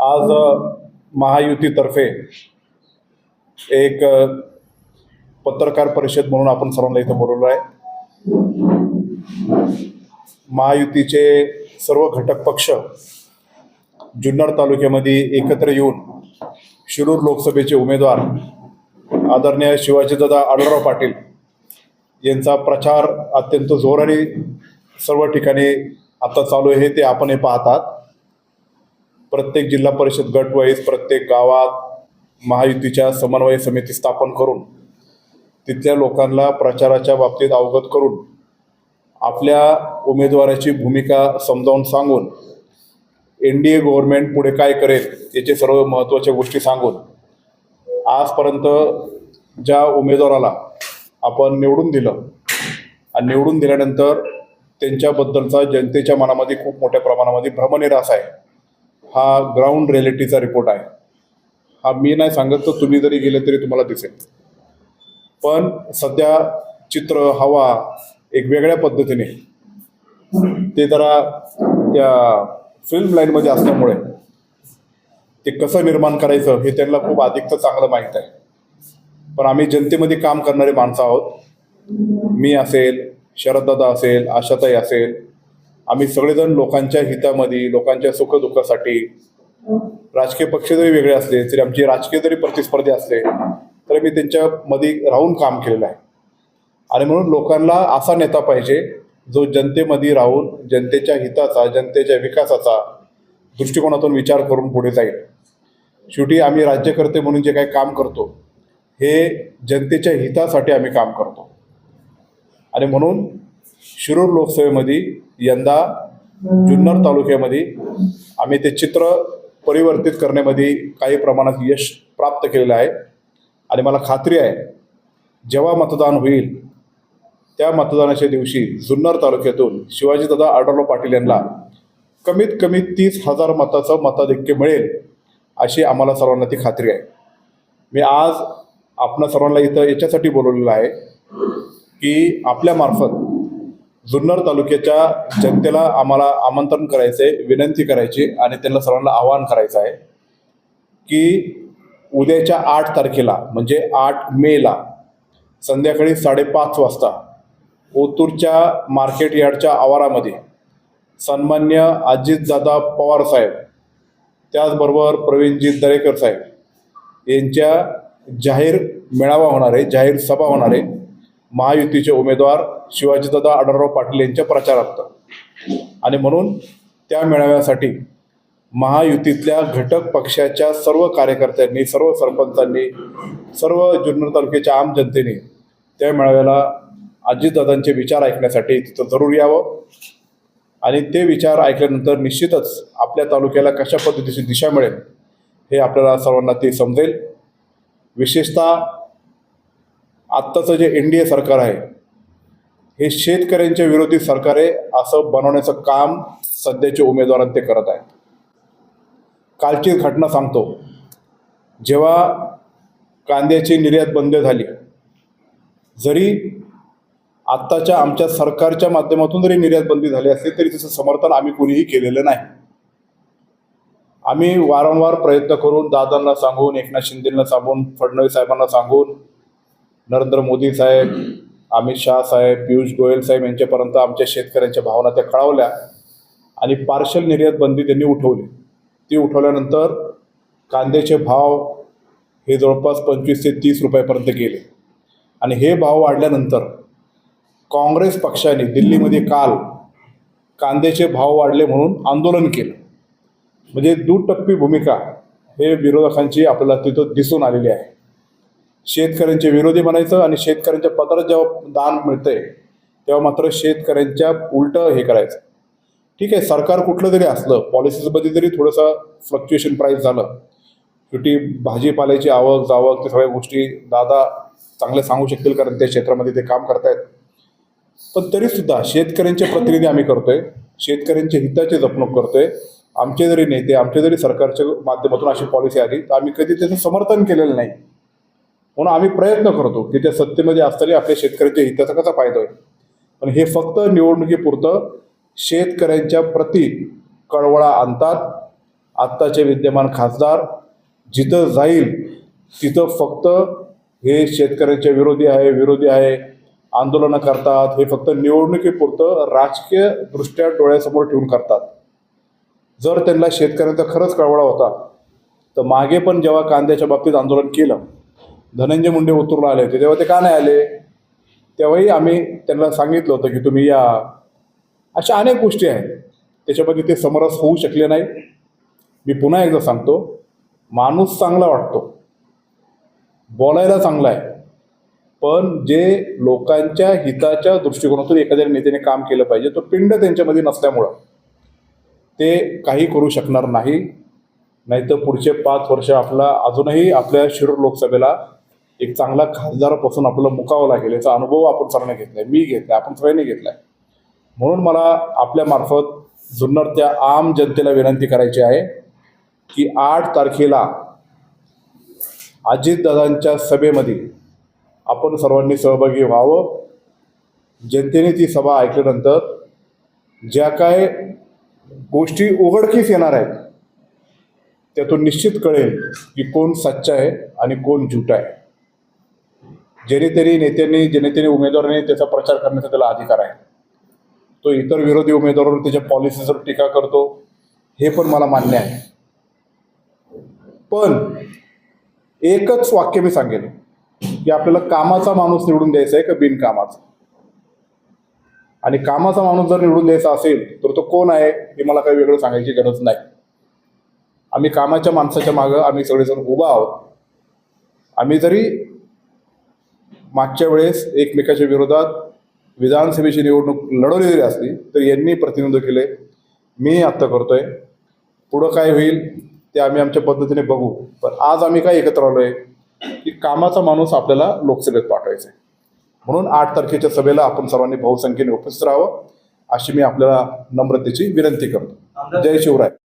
आज महायुतीतर्फे एक पत्रकार परिषद म्हणून आपण सर्वांना इथं बोलवलं आहे. महायुतीचे सर्व घटक पक्ष जुन्नर तालुक्यामध्ये एकत्र येऊन शिरूर लोकसभेचे उमेदवार आदरणीय शिवाजीदादा आढळराव पाटील यांचा प्रचार अत्यंत जोराने सर्व ठिकाणी आता चालू आहे ते आपण हे पाहतात. प्रत्येक जिल्हा परिषद गटवाईज प्रत्येक गावात महायुतीच्या समन्वय समिती स्थापन करून तिथल्या लोकांना प्रचाराच्या बाबतीत अवगत करून आपल्या उमेदवाराची भूमिका समजावून सांगून एन डी ए गव्हर्नमेंट पुढे काय करेल याचे सर्व महत्त्वाच्या गोष्टी सांगून आजपर्यंत ज्या उमेदवाराला आपण निवडून दिलं आणि निवडून दिल्यानंतर त्यांच्याबद्दलचा जनतेच्या मनामध्ये खूप मोठ्या प्रमाणामध्ये भ्रमनिरास आहे. हा ग्राउंड रिॲलिटीचा रिपोर्ट आहे. हा मी नाही सांगत तर तुम्ही जरी गेले तरी तुम्हाला दिसेल. पण सध्या चित्र हवा एक वेगळ्या पद्धतीने ते जरा त्या फिल्म लाईनमध्ये असल्यामुळे ते कसं निर्माण करायचं हे त्यांना खूप अधिकचं चांगलं माहीत आहे. पण आम्ही जनतेमध्ये काम करणारे माणसं आहोत. मी असेल शरददादा असेल आशाताई असेल आम्ही सगळेजण लोकांच्या हितामध्ये लोकांच्या सुखदुःखासाठी राजकीय पक्ष जरी वेगळे असले तरी आमचे राजकीय जरी प्रतिस्पर्धी असले तरी मी त्यांच्यामध्ये राहून काम केलेलं आहे. आणि म्हणून लोकांना असा नेता पाहिजे जो जनतेमध्ये राहून जनतेच्या हिताचा जनतेच्या विकासाचा दृष्टिकोनातून विचार करून पुढे जाईल. शेवटी आम्ही राज्यकर्ते म्हणून जे काही काम करतो हे जनतेच्या हितासाठी आम्ही काम करतो. आणि म्हणून शिरूर लोकसभेमध्ये यंदा जुन्नर तालुक्यामध्ये आम्ही ते चित्र परिवर्तित करण्यामध्ये काही प्रमाणात यश प्राप्त केलेलं आहे. आणि मला खात्री आहे जेव्हा मतदान होईल त्या मतदानाच्या दिवशी जुन्नर तालुक्यातून शिवाजीदादा आढळराव पाटील यांना कमीत कमी तीस हजार मताचं मताधिक्य मिळेल अशी आम्हाला सर्वांना ती खात्री आहे. मी आज आपणा सर्वांना इथं याच्यासाठी बोलवलेलं आहे की आपल्यामार्फत जुन्नर तालुक्याच्या जनतेला आम्हाला आमंत्रण करायचं आहे विनंती करायची आणि त्यांना सर्वांना आवाहन करायचं आहे की उद्याच्या आठ तारखेला म्हणजे आठ मेला संध्याकाळी साडेपाच वाजता ओतूरच्या मार्केट यार्डच्या आवारामध्ये सन्मान्य अजितदादा पवार साहेब त्याचबरोबर प्रवीणजी दरेकर साहेब यांच्या जाहीर मेळावा होणार आहे जाहीर सभा होणार आहे. महायुतीचे उमेदवार शिवाजीदादा आढळराव पाटील यांच्या प्रचारार्थ. आणि म्हणून त्या मेळाव्यासाठी महायुतीतल्या घटक पक्षाच्या सर्व कार्यकर्त्यांनी सर्व सरपंचांनी सर्व जुन्नर तालुक्याच्या आम जनतेने त्या मेळाव्याला अजितदादांचे विचार ऐकण्यासाठी तिथं जरूर यावं. आणि ते विचार ऐकल्यानंतर निश्चितच आपल्या तालुक्याला कशा पद्धतीची दिशा मिळेल हे आपल्याला सर्वांना ते समजेल. विशेषतः आत्ताचं जे एन डी ए सरकार आहे हे शेतकऱ्यांच्या विरोधी सरकार आहे असं बनवण्याचं काम सध्याचे उमेदवारांत ते करत आहेत. कालची घटना सांगतो. जेव्हा कांद्याची निर्यात बंद झाली जरी आत्ताच्या आमच्या सरकारच्या माध्यमातून जरी निर्यात बंदी झाली असली तरी त्याचं समर्थन आम्ही कुणीही केलेलं नाही. आम्ही वारंवार प्रयत्न करून दादांना सांगून एकनाथ शिंदेंना सांगून फडणवीस साहेबांना सांगून नरेंद्र मोदी साहेब अमित शाह साहेब पियुष गोयल साहेब यांच्यापर्यंत आमच्या शेतकऱ्यांच्या भावना त्या कळवल्या आणि पार्शल निर्यात बंदी त्यांनी उठवली. ती उठवल्यानंतर कांद्याचे भाव हे जवळपास पंचवीस ते तीस रुपयापर्यंत गेले. आणि हे भाव वाढल्यानंतर काँग्रेस पक्षाने दिल्लीमध्ये काल कांद्याचे भाव वाढले म्हणून आंदोलन केलं. म्हणजे दुटप्पी भूमिका हे विरोधकांची आपल्याला तिथं दिसून आलेली आहे. शेतकऱ्यांचे विरोधी म्हणायचं आणि शेतकऱ्यांच्या पत्रात जेव्हा दान मिळतंय तेव्हा मात्र शेतकऱ्यांच्या उलटं हे करायचं. ठीक आहे सरकार कुठलं जरी असलं पॉलिसीजमध्ये जरी थोडंसं फ्लक्च्युएशन प्राईस झालं. शेवटी भाजीपाल्याची आवक जावक ते सगळ्या गोष्टी दादा चांगले सांगू शकतील कारण त्या क्षेत्रामध्ये ते काम करतायत. पण तरीसुद्धा शेतकऱ्यांचे प्रतिनिधी आम्ही करतोय शेतकऱ्यांच्या हिताची जपणूक करतोय. आमचे जरी नेते आमचे जरी सरकारच्या माध्यमातून अशी पॉलिसी आली तर आम्ही कधी त्याचं समर्थन केलेलं नाही. म्हणून आम्ही प्रयत्न करतो की त्या सत्तेमध्ये असताना आपल्या शेतकऱ्यांच्या हिताचा कसा फायदा होईल. पण हे फक्त निवडणुकीपुरतं शेतकऱ्यांच्या प्रती कळवळा आणतात. आत्ताचे विद्यमान खासदार जिथं जाईल तिथं फक्त हे शेतकऱ्यांच्या विरोधी आहे विरोधी आहे आंदोलनं करतात. हे फक्त निवडणुकीपुरतं राजकीय दृष्ट्या डोळ्यासमोर ठेवून करतात. जर त्यांना शेतकऱ्यांचा खरंच कळवळा होता तर मागे पण जेव्हा कांद्याच्या बाबतीत आंदोलन केलं धनंजय मुंडे उतरून आले होते. तेव्हा ते का नाही आले? तेव्हाही आम्ही त्यांना सांगितलं होतं की तुम्ही या. अशा अनेक गोष्टी आहेत. त्याच्यामध्ये ते समरस होऊ शकले नाही. मी पुन्हा एकदा सांगतो माणूस चांगला वाटतो. बोलायला चांगला आहे. पण जे लोकांच्या हिताच्या दृष्टिकोनातून एखाद्या नेत्याने काम केलं पाहिजे तो पिंड त्यांच्यामध्ये नसल्यामुळं ते काही करू शकणार नाही. नाहीतर पुढचे पाच वर्ष आपला अजूनही आपल्या शिरूर लोकसभेला एक चांगला खासदारापासून आपल्याला मुकावं लागेल याचा अनुभव आपण सर्वांनी घेतलाय मी घेतलाय आपण सगळ्यांनी घेतलाय. म्हणून मला आपल्यामार्फत जुन्नर त्या आम जनतेला विनंती करायची आहे की आठ तारखेला अजितदादांच्या सभेमध्ये आपण सर्वांनी सहभागी व्हावं. जनतेने ती सभा ऐकल्यानंतर ज्या काय गोष्टी उघडकीस येणार आहेत त्यातून निश्चित कळेल की कोण सच्चा आहे आणि कोण झूट आहे. जेणेतरी नेत्यांनी जेणेतरी उमेदवारांनी त्याचा प्रचार करण्याचा त्याला अधिकार आहे. तो इतर विरोधी उमेदवारांवर त्याच्या पॉलिसीजवर टीका करतो हे पण मला मान्य आहे. पण एकच वाक्य मी सांगेन की आपल्याला कामाचा माणूस निवडून द्यायचा आहे का बिनकामाचा? आणि कामाचा माणूस जर निवडून द्यायचा असेल तर तो कोण आहे हे मला काही वेगळं सांगायची गरज नाही. आम्ही कामाच्या माणसाच्या मागं आम्ही सगळेजण उभा आहोत. आम्ही जरी मागच्या वेळेस एकमेकाच्या विरोधात विधानसभेची निवडणूक लढवली जरी असली तर यांनी प्रतिनिधित्व केले. मी आत्ता करतोय. पुढं काय होईल ते आम्ही आमच्या पद्धतीने बघू. पण आज आम्ही काय एकत्र आलोय की कामाचा माणूस आपल्याला लोकसभेत पाठवायचा आहे म्हणून आठ तारखेच्या सभेला आपण सर्वांनी बहुसंख्येने उपस्थित राहावं अशी मी आपल्याला नम्रतेची विनंती करतो. जय शिवराय.